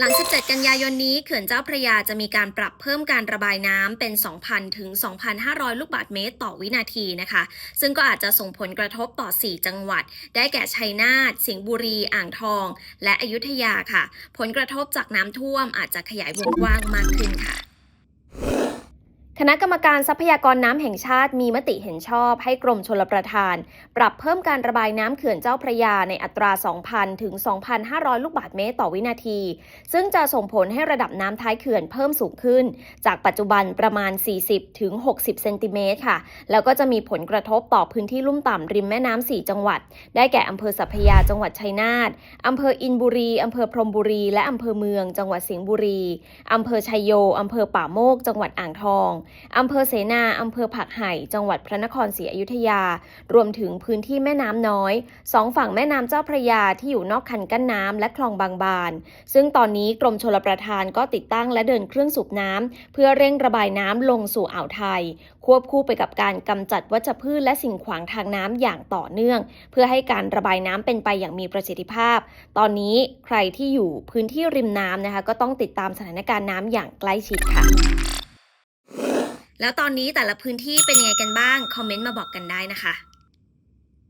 หลัง 17 กันยายนนี้เขื่อนเจ้าพระยาจะมีการปรับเพิ่มการระบายน้ำเป็น 2,000 ถึง 2,500 ลูกบาศก์เมตรต่อวินาทีนะคะ ซึ่งก็อาจจะส่งผลกระทบต่อ 4 จังหวัด ได้แก่ชัยนาท สิงห์บุรี อ่างทอง และอยุธยาค่ะ ผลกระทบจากน้ำท่วมอาจจะขยายวงกว้างมากขึ้นค่ะ คณะกรรมการทรัพยากรน้ำแห่งชาติมีมติเห็นชอบให้กรมชลประทาน ปรับเพิ่มการระบายน้ำเขื่อนเจ้าพระยาในอัตรา 2,000 ถึง 2,500 ลูกบาศก์เมตรต่อวินาที ซึ่งจะส่งผลให้ระดับน้ำท้ายเขื่อนเพิ่มสูงขึ้น จากปัจจุบันประมาณ 40 ถึง 60 เซนติเมตรค่ะ แล้วก็จะมีผลกระทบต่อพื้นที่ลุ่มต่ำริมแม่น้ำ 4 จังหวัด ได้แก่อำเภอสัพยาจังหวัดชัยนาทอำเภออินบุรีอำเภอพรมบุรี และอำเภอเมือง จังหวัดสิงห์บุรีอำเภอชัยโยอำเภอป่าโมก จังหวัดอ่างทองอำเภอเสนาอำเภอผักไห่ จังหวัดพระนครศรีอยุธยา รวมถึงพื้นที่แม่น้ำน้อยสองฝั่งแม่น้ำเจ้าพระยาที่อยู่นอกคันกั้นน้ำและคลองบางบาน ซึ่งตอนนี้กรมชลประทานก็ติดตั้งและเดินเครื่องสูบน้ำเพื่อเร่งระบายน้ำลงสู่อ่าวไทย ควบคู่ไปกับการกำจัดวัชพืชและสิ่งขวางทางน้ำอย่างต่อเนื่อง เพื่อให้การระบายน้ำเป็นไปอย่างมีประสิทธิภาพ ตอนนี้ใครที่อยู่พื้นที่ริมน้ำนะคะ ก็ต้องติดตามสถานการณ์น้ำอย่างใกล้ชิดค่ะ แล้วตอนนี้แต่ละพื้นที่เป็นยังไงกันบ้าง คอมเมนต์มาบอกกันได้นะคะ